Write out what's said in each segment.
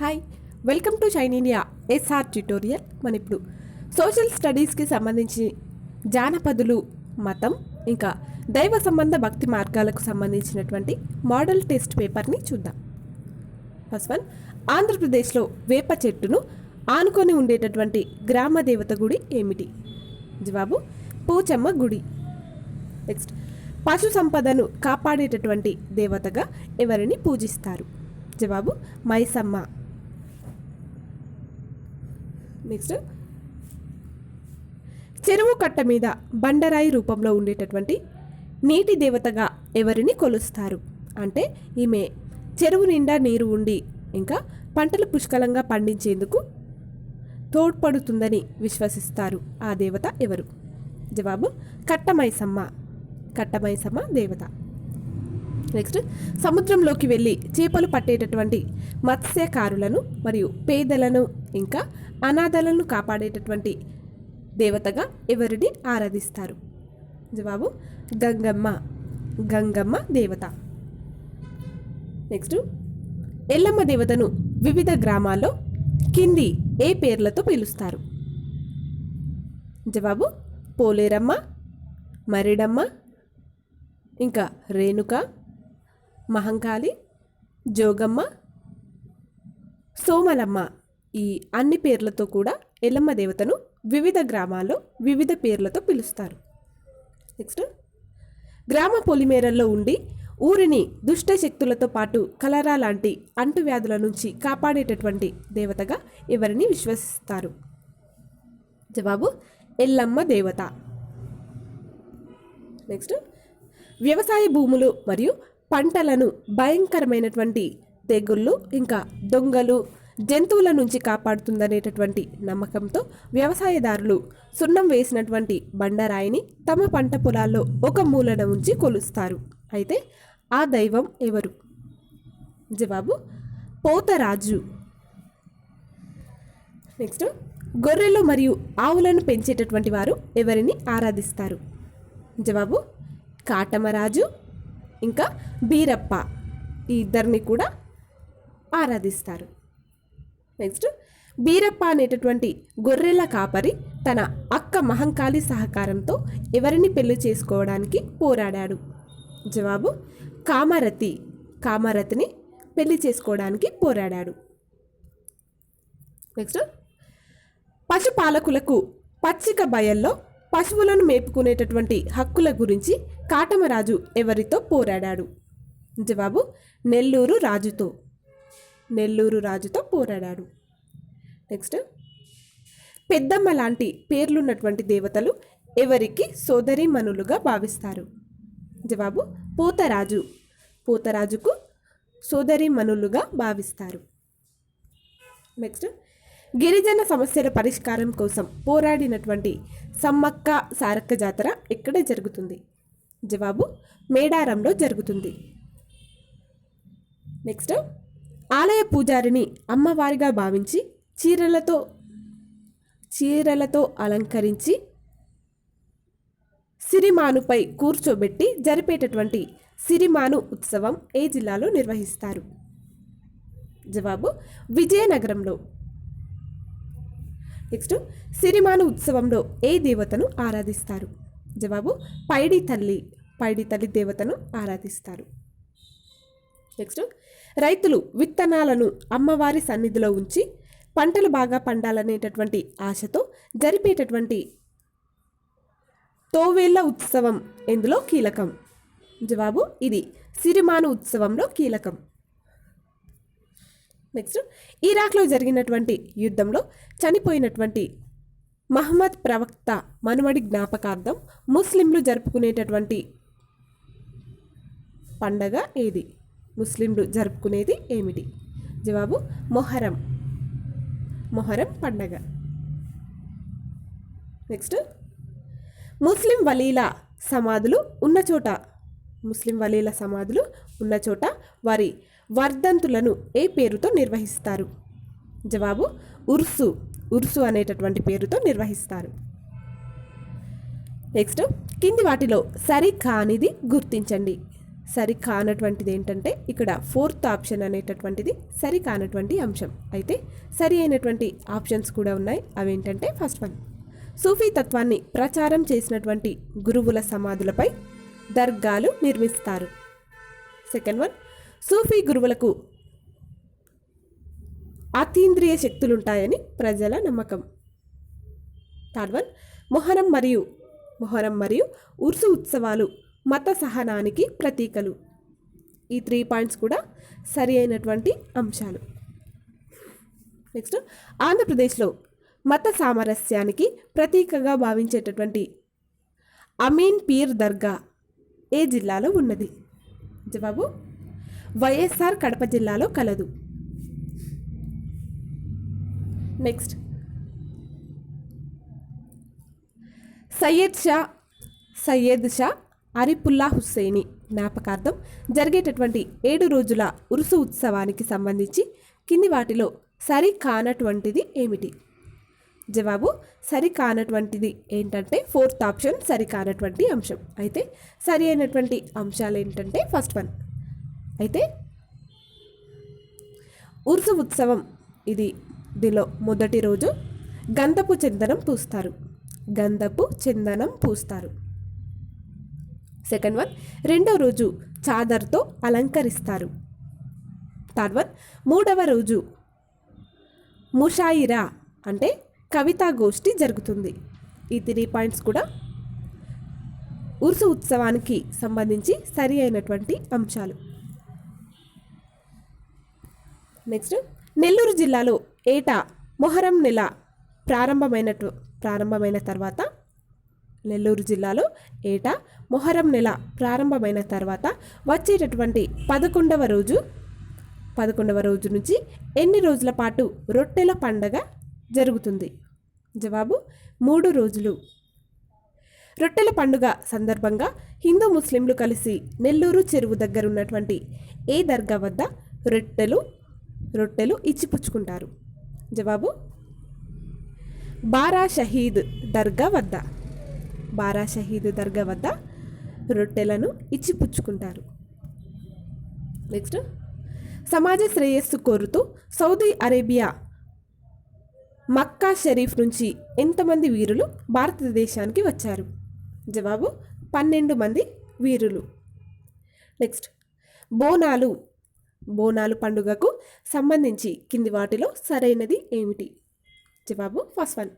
Hi welcome to Shine India SR tutorial మన ఇప్పుడు social స్టడీస్కి సంబంధించి జానపదులు మతం ఇంకా దైవ సంబంధ భక్తి మార్గాలకు సంబంధించినటువంటి మోడల్ టెస్ట్ పేపర్ని చూద్దాం. ఫస్ట్ వన్ ఆంధ్రప్రదేశ్లో వేప చెట్టును ఆనుకొని ఉండేటటువంటి గ్రామ దేవత గుడి ఏమిటి? జవాబు పోచమ్మ గుడి. నెక్స్ట్ పశు సంపదను కాపాడేటటువంటి దేవతగా ఎవరిని పూజిస్తారు? జవాబు మైసమ్మ. నెక్స్ట్. చెరువు కట్ట మీద బండరాయి రూపంలో ఉండేటటువంటి నీటి దేవతగా ఎవరిని కొలుస్తారు? అంటే ఈమె చెరువు నిండా నీరు ఉండి ఇంకా పంటలు పుష్కలంగా పండించేందుకు తోడ్పడుతుందని విశ్వసిస్తారు ఆ దేవత ఎవరు? జవాబు కట్టమైసమ్మ. కట్టమైసమ్మ దేవత. నెక్స్ట్ సముద్రంలోకి వెళ్ళి చేపలు పట్టేటటువంటి మత్స్యకారులను మరియు పేదలను ఇంకా అనాథలను కాపాడేటటువంటి దేవతగా ఎవరిని ఆరాధిస్తారు? జవాబు గంగమ్మ గంగమ్మ దేవత. నెక్స్ట్ ఎల్లమ్మ దేవతను వివిధ గ్రామాల్లో కింది ఏ పేర్లతో పిలుస్తారు? జవాబు పోలేరమ్మ మరిడమ్మ ఇంకా రేణుక మహంకాళి జోగమ్మ సోమలమ్మ. ఈ అన్ని పేర్లతో కూడా ఎల్లమ్మ దేవతను వివిధ గ్రామాల్లో వివిధ పేర్లతో పిలుస్తారు. నెక్స్ట్ గ్రామ పొలిమేరల్లో ఉండి ఊరిని దుష్ట శక్తులతో పాటు కలరా లాంటి అంటువ్యాధుల నుంచి కాపాడేటటువంటి దేవతగా ఎవరిని విశ్వసిస్తారు? జవాబు ఎల్లమ్మ దేవత. నెక్స్ట్ వ్యవసాయ భూములు మరియు పంటలను భయంకరమైనటువంటి తెగుళ్ళు ఇంకా దొంగలు జంతువుల నుంచి కాపాడుతుందనేటటువంటి నమ్మకంతో వ్యవసాయదారులు సున్నం వేసినటువంటి బండరాయిని తమ పంట పొలాల్లో ఒక మూలన ఉంచి కొలుస్తారు. అయితే ఆ దైవం ఎవరు? జవాబు పోతరాజు. నెక్స్ట్ గొర్రెలు మరియు ఆవులను పెంచేటటువంటి వారు ఎవరిని ఆరాధిస్తారు? జవాబు కాటమరాజు ఇంకా బీరప్ప. ఈ ఇద్దరిని కూడా ఆరాధిస్తారు. నెక్స్ట్ బీరప్ప అనేటటువంటి గొర్రెల కాపరి తన అక్క మహంకాళి సహకారంతో ఎవరిని పెళ్ళి చేసుకోవడానికి పోరాడాడు. జవాబు కామరతి. కామరతిని పెళ్ళి చేసుకోవడానికి పోరాడాడు. నెక్స్ట్ పశుపాలకులకు పచ్చిక బయల్లో పశువులను మేపుకునేటటువంటి హక్కుల గురించి కాటమరాజు ఎవరితో పోరాడాడు? జవాబు నెల్లూరు రాజుతో. నెల్లూరు రాజుతో పోరాడాడు. నెక్స్ట్ పెద్దమ్మ లాంటి పేర్లున్నటువంటి దేవతలు ఎవరికి సోదరీమణులుగా భావిస్తారు? జవాబు పోతరాజు. పోతరాజుకు సోదరీమణులుగా భావిస్తారు. నెక్స్ట్ గిరిజన సమస్యల పరిష్కారం కోసం పోరాడినటువంటి సమ్మక్క సారక్క జాతర ఎక్కడ జరుగుతుంది. జవాబు మేడారంలో జరుగుతుంది. నెక్స్ట్ ఆలయ పూజారిని అమ్మవారిగా భావించి చీరలతో చీరలతో అలంకరించి సిరిమానుపై కూర్చోబెట్టి జరిపేటటువంటి సిరిమాను ఉత్సవం ఏ జిల్లాలో నిర్వహిస్తారు? జవాబు విజయనగరంలో. నెక్స్ట్ సిరిమాను ఉత్సవంలో ఏ దేవతను ఆరాధిస్తారు? జవాబు పైడి తల్లి పైడి తల్లి దేవతను ఆరాధిస్తారు. నెక్స్ట్ రైతులు విత్తనాలను అమ్మవారి సన్నిధిలో ఉంచి పంటలు బాగా పండాలనేటటువంటి ఆశతో జరిపేటటువంటి తోవేళ్ళ ఉత్సవం ఎందులో కీలకం? జవాబు ఇది. సిరిమాను ఉత్సవంలో కీలకం. నెక్స్ట్ ఇరాక్లో జరిగినటువంటి యుద్ధంలో చనిపోయినటువంటి మహమ్మద్ ప్రవక్త మనుమడి జ్ఞాపకార్థం ముస్లింలు జరుపుకునేటటువంటి పండగ ఏది? ముస్లింలు జరుపుకునేది ఏమిటి? జవాబు మొహరం. మొహరం పండగ. నెక్స్ట్. ముస్లిం వలీల సమాధులు ఉన్న చోట. ముస్లిం వలీల సమాధులు ఉన్న చోట వారి వర్ధంతులను ఏ పేరుతో నిర్వహిస్తారు? జవాబు ఉర్సు. ఉర్సు అనేటటువంటి పేరుతో నిర్వహిస్తారు. నెక్స్ట్. కింది వాటిలో సరి కానిది గుర్తించండి. సరి కానటువంటిది ఏంటంటే ఇక్కడ ఫోర్త్ ఆప్షన్ అనేటటువంటిది సరి కానటువంటి అంశం. అయితే సరి అయినటువంటి ఆప్షన్స్ కూడా ఉన్నాయి. అవి ఏంటంటే ఫస్ట్ వన్ సూఫీ తత్వాన్ని ప్రచారం చేసినటువంటి గురువుల సమాధులపై దర్గాలు నిర్మిస్తారు. సెకండ్ వన్ సూఫీ గురువులకు అతీంద్రియ శక్తులుంటాయని ప్రజల నమ్మకం. థర్డ్ వన్ మొహరం మరియు మొహరం మరియు ఉర్సు ఉత్సవాలు మత సహనానికి ప్రతీకలు. ఈ త్రీ పాయింట్స్ కూడా సరి అయినటువంటి అంశాలు. నెక్స్ట్ ఆంధ్రప్రదేశ్లో మత సామరస్యానికి ప్రతీకగా భావించేటటువంటి అమీన్ పీర్ దర్గా ఏ జిల్లాలో ఉన్నది? జవాబు వైఎస్ఆర్ కడప జిల్లాలో కలదు. నెక్స్ట్ సయ్యద్ షా సయ్యద్ షా అరిపుల్లా హుస్సేని జ్ఞాపకార్థం జరిగేటటువంటి ఏడు రోజుల ఉరుసు ఉత్సవానికి సంబంధించి కింది వాటిలో సరి కానటువంటిది ఏమిటి? జవాబు సరి కానటువంటిది ఏంటంటే ఫోర్త్ ఆప్షన్ సరి కానటువంటి అంశం. అయితే సరి అయినటువంటి అంశాలు ఏంటంటే ఫస్ట్ వన్. అయితే ఉరుసు ఉత్సవం ఇది దీనిలో మొదటి రోజు గంధపు చందనం పూస్తారు. గంధపు చందనం పూస్తారు. సెకండ్ వన్ రెండో రోజు చాదర్తో అలంకరిస్తారు. థర్డ్ వన్ మూడవ రోజు ముషాయిరా అంటే కవితా గోష్ఠి జరుగుతుంది. ఈ త్రీ పాయింట్స్ కూడా ఉరుసు ఉత్సవానికి సంబంధించి సరి అయినటువంటి అంశాలు. నెక్స్ట్ నెల్లూరు జిల్లాలో ఏటా మొహరం నెల ప్రారంభమైన ప్రారంభమైన తర్వాత నెల్లూరు జిల్లాలో ఏటా మొహరం నెల ప్రారంభమైన తర్వాత వచ్చేటటువంటి పదకొండవ రోజు పదకొండవ రోజు నుంచి ఎన్ని రోజుల పాటు రొట్టెల పండగ జరుగుతుంది? జవాబు మూడు రోజులు. రొట్టెల పండుగ సందర్భంగా హిందూ ముస్లింలు కలిసి నెల్లూరు చెరువు దగ్గర ఉన్నటువంటి ఏ దర్గా వద్ద రొట్టెలు రొట్టెలు ఇచ్చిపుచ్చుకుంటారు? జవాబు బారా షహీద్ దర్గా వద్ద. బారా షహీద్ దర్గా వద్ద రొట్టెలను ఇచ్చిపుచ్చుకుంటారు నెక్స్ట్ సమాజ శ్రేయస్సు కోరుతూ సౌదీ అరేబియా మక్కా షరీఫ్ నుంచి ఎంతమంది వీరులు భారతదేశానికి వచ్చారు? జవాబు పన్నెండు మంది వీరులు. నెక్స్ట్ బోనాలు. బోనాలు పండుగకు సంబంధించి కింది వాటిలో సరైనది ఏమిటి? జవాబు ఫస్ట్ వన్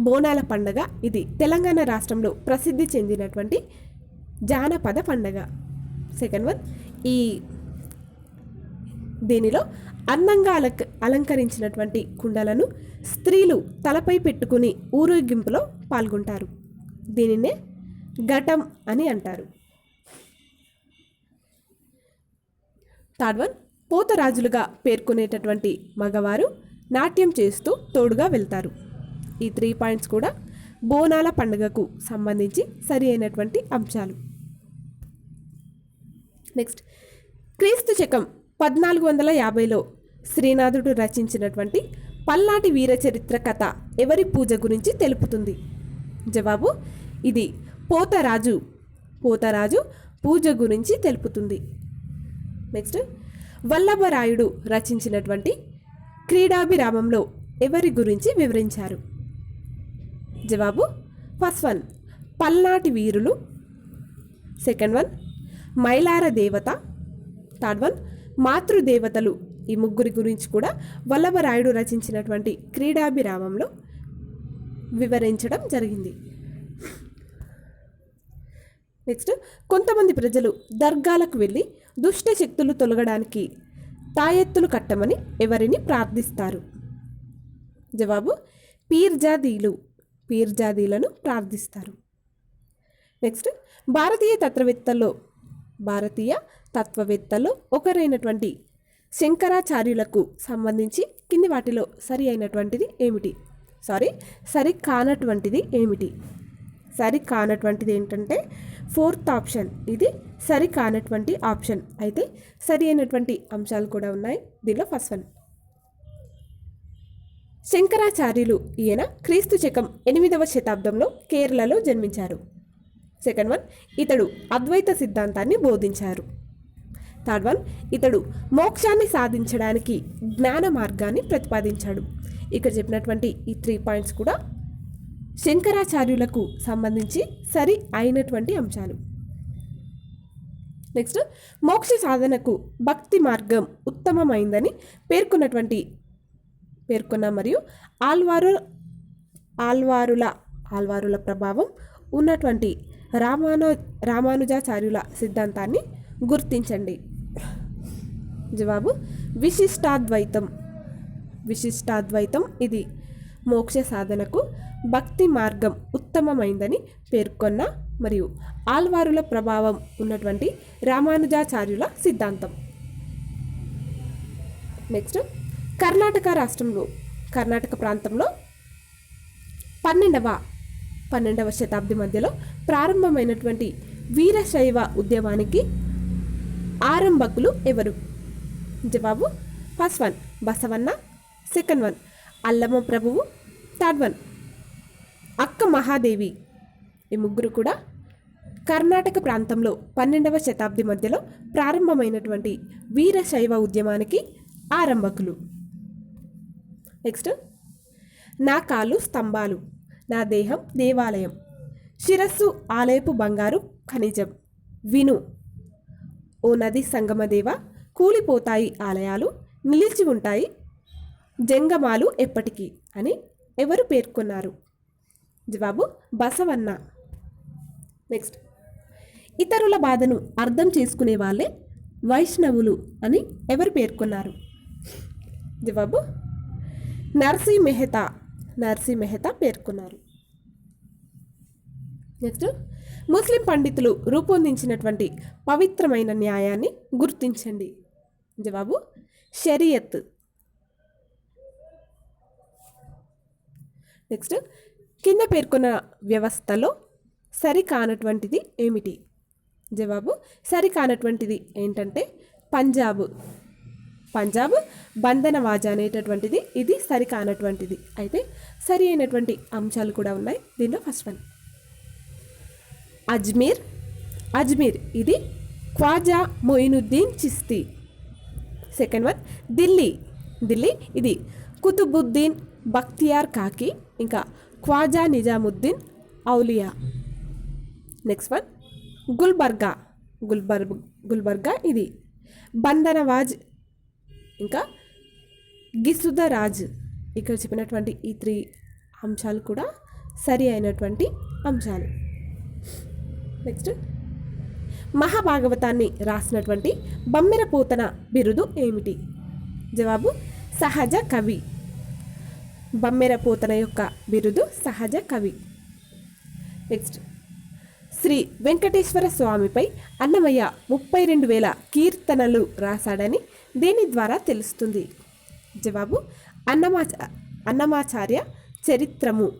బోనాల పండగ ఇది. తెలంగాణ రాష్ట్రంలో ప్రసిద్ధి చెందినటువంటి జానపద పండగ. సెకండ్ వన్ ఈ దీనిలో అందంగా అలంక అలంకరించినటువంటి కుండలను స్త్రీలు తలపై పెట్టుకుని ఊరేగింపులో పాల్గొంటారు. దీనినే ఘటం అని అంటారు. థర్డ్ వన్ పోతరాజులుగా పేర్కొనేటటువంటి మగవారు నాట్యం చేస్తూ తోడుగా వెళ్తారు. ఈ త్రీ పాయింట్స్ కూడా బోనాల పండుగకు సంబంధించి సరి అయినటువంటి అంశాలు. నెక్స్ట్ క్రీస్తు శకం పద్నాలుగు వందల యాభైలో శ్రీనాథుడు రచించినటువంటి పల్నాటి వీర చరిత్ర కథ ఎవరి పూజ గురించి తెలుపుతుంది? జవాబు ఇది పోతరాజు పోతరాజు పూజ గురించి తెలుపుతుంది. నెక్స్ట్ వల్లభరాయుడు రచించినటువంటి క్రీడాభిరామంలో ఎవరి గురించి వివరించారు? జవాబు ఫస్ట్ వన్ పల్నాటి వీరులు. సెకండ్ వన్ మైలార దేవత. థర్డ్ వన్ మాతృదేవతలు. ఈ ముగ్గురి గురించి కూడా వల్లభరాయుడు రచించినటువంటి క్రీడాభిరామంలో వివరించడం జరిగింది. నెక్స్ట్ కొంతమంది ప్రజలు దర్గాలకు వెళ్ళి దుష్ట శక్తులు తొలగడానికి తాయెత్తులు కట్టమని ఎవరిని ప్రార్థిస్తారు? జవాబు పీర్జాదీలు. పీర్జాదీలను ప్రార్థిస్తారు. నెక్స్ట్ భారతీయ తత్వవేత్తల్లో భారతీయ తత్వవేత్తల్లో ఒకరైనటువంటి శంకరాచార్యులకు సంబంధించి కింది వాటిలో సరి అయినటువంటిది ఏమిటి? సారీ సరి కానటువంటిది ఏమిటి? సరి కానటువంటిది ఏంటంటే ఫోర్త్ ఆప్షన్. ఇది సరి కానటువంటి ఆప్షన్. అయితే సరి అయినటువంటి అంశాలు కూడా ఉన్నాయి. దీనిలో ఫస్ట్ వన్. శంకరాచార్యులు ఈయన క్రీస్తు శకం ఎనిమిదవ శతాబ్దంలో కేరళలో జన్మించారు. సెకండ్ వన్ ఇతడు అద్వైత సిద్ధాంతాన్ని బోధించారు. థర్డ్ వన్ ఇతడు మోక్షాన్ని సాధించడానికి జ్ఞాన మార్గాన్ని ప్రతిపాదించాడు. ఇక్కడ చెప్పినటువంటి ఈ త్రీ పాయింట్స్ కూడా శంకరాచార్యులకు సంబంధించి సరి అయినటువంటి అంశాలు. నెక్స్ట్ మోక్ష సాధనకు భక్తి మార్గం ఉత్తమమైందని పేర్కొన్నటువంటి పేర్కొన్న మరియు ఆల్వారు ఆల్వారుల ఆల్వారుల ప్రభావం ఉన్నటువంటి రామాను రామానుజాచార్యుల సిద్ధాంతాన్ని గుర్తించండి. జవాబు విశిష్టాద్వైతం. విశిష్టాద్వైతం ఇది మోక్ష సాధనకు భక్తి మార్గం ఉత్తమమైందని పేర్కొన్న మరియు ఆల్వారుల ప్రభావం ఉన్నటువంటి రామానుజాచార్యుల సిద్ధాంతం. నెక్స్ట్ కర్ణాటక రాష్ట్రంలో కర్ణాటక ప్రాంతంలో పన్నెండవ పన్నెండవ శతాబ్ది మధ్యలో ప్రారంభమైనటువంటి వీరశైవ ఉద్యమానికి ఆరంభకులు ఎవరు? జవాబు first one Basavanna second one Allama ప్రభువు థర్డ్ వన్ అక్క మహాదేవి ఈ ముగ్గురు కూడా కర్ణాటక ప్రాంతంలో పన్నెండవ శతాబ్ది మధ్యలో ప్రారంభమైనటువంటి వీరశైవ ఉద్యమానికి ఆరంభకులు. నెక్స్ట్. నా కాళ్ళు స్తంభాలు నా దేహం దేవాలయం. శిరస్సు ఆలయపు బంగారు ఖనిజం. విను. ఓ నది సంగమదేవ కూలిపోతాయి ఆలయాలు నిలిచి ఉంటాయి జంగమాలు ఎప్పటికీ అని ఎవరు పేర్కొన్నారు? జవాబు బసవన్న. నెక్స్ట్. ఇతరుల బాధను అర్థం చేసుకునే వాళ్ళే వైష్ణవులు అని ఎవరు పేర్కొన్నారు? జవాబు నర్సీ మెహతా నర్సీ మెహతా పేర్కొన్నారు. నెక్స్ట్ ముస్లిం పండితులు రూపొందించినటువంటి పవిత్రమైన న్యాయాన్ని గుర్తించండి. జవాబు షరియత్. నెక్స్ట్ కింద పేర్కొన్న వ్యవస్థలో సరికానటువంటిది ఏమిటి? జవాబు సరికానటువంటిది ఏంటంటే పంజాబ్. పంజాబ్ బంధనవాజ అనేటటువంటిది ఇది సరికానటువంటిది అయితే సరి అయినటువంటి అంశాలు కూడా ఉన్నాయి. దీనిలో ఫస్ట్ వన్ అజ్మీర్. అజ్మీర్ ఇది ఖ్వాజా మొయినుద్దీన్ చిస్తీ. సెకండ్ వన్ ఢిల్లీ ఢిల్లీ ఇది కుతుబుద్దీన్ బక్తియార్ కాకి ఇంకా Khwaja Nizamuddin Auliya. Next one Gulbarga. గుల్బర్ Gulbarga ఇది బందనవాజ్ ఇంకా గిసుదరాజ్ ఇక్కడ చెప్పినటువంటి ఈ త్రీ అంశాలు కూడా సరి అయినటువంటి అంశాలు. నెక్స్ట్ మహాభాగవతాన్ని రాసినటువంటి బమ్మెర పోతన బిరుదు ఏమిటి? జవాబు సహజ కవి. బమ్మెర పోతన యొక్క బిరుదు సహజ కవి. నెక్స్ట్ శ్రీ వెంకటేశ్వర స్వామిపై అన్నమయ్య ముప్పై రెండు వేల కీర్తనలు రాశాడని దీని ద్వారా తెలుస్తుంది? జవాబు అన్నమాచ అన్నమాచార్య చరిత్రము.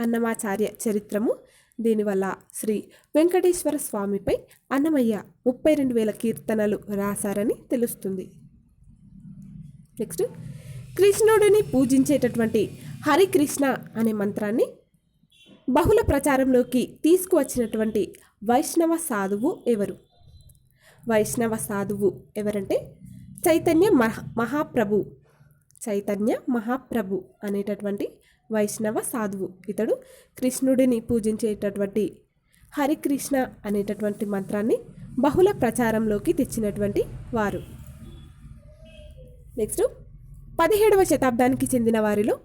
అన్నమాచార్య చరిత్రము దీనివల్ల శ్రీ వెంకటేశ్వర స్వామిపై అన్నమయ్య ముప్పై రెండు వేల కీర్తనలు రాశారని తెలుస్తుంది. నెక్స్ట్ కృష్ణుడిని పూజించేటటువంటి హరికృష్ణ అనే మంత్రాన్ని బహుళ ప్రచారంలోకి తీసుకువచ్చినటువంటి వైష్ణవ సాధువు ఎవరు? వైష్ణవ సాధువు ఎవరంటే చైతన్య మహా మహాప్రభు. చైతన్య మహాప్రభు అనేటటువంటి వైష్ణవ సాధువు. ఇతడు కృష్ణుడిని పూజించేటటువంటి హరికృష్ణ అనేటటువంటి మంత్రాన్ని బహుళ ప్రచారంలోకి తెచ్చినటువంటి వారు. నెక్స్ట్ పదిహేడవ శతాబ్దానికి చెందిన వారిలో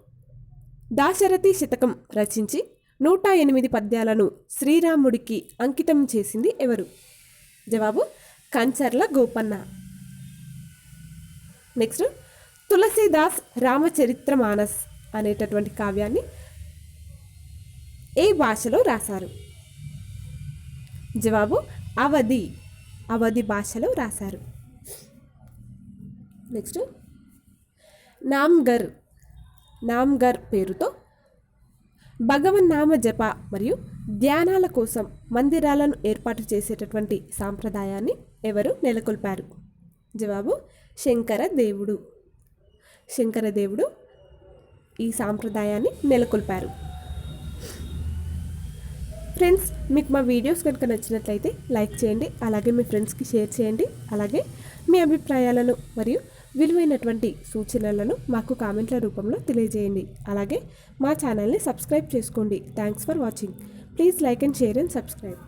దాశరథి శతకం రచించి నూట ఎనిమిది పద్యాలను శ్రీరాముడికి అంకితం చేసింది ఎవరు? జవాబు కంచర్ల గోపన్న. నెక్స్ట్ తులసీదాస్ రామచరిత్ర మానస్ అనేటటువంటి కావ్యాన్ని ఏ భాషలో రాశారు? జవాబు అవధి. అవధి భాషలో రాశారు. నెక్స్ట్ నామ్గర్. నామ్గర్ పేరుతో భగవన్నామ జప మరియు ధ్యానాల కోసం మందిరాలను ఏర్పాటు చేసేటటువంటి సాంప్రదాయాన్ని ఎవరు నెలకొల్పారు? జవాబు శంకర దేవుడు. శంకర దేవుడు ఈ సాంప్రదాయాన్ని నెలకొల్పారు. ఫ్రెండ్స్ మీకు మా వీడియోస్ కనుక నచ్చినట్లయితే లైక్ చేయండి అలాగే మీ ఫ్రెండ్స్కి షేర్ చేయండి అలాగే మీ అభిప్రాయాలను మరియు విలువైనటువంటి సూచనలను మాకు కామెంట్ల రూపంలో తెలియజేయండి. అలాగే మా ఛానల్ని సబ్స్క్రైబ్ చేసుకోండి. Thanks for watching. Please like and share and subscribe.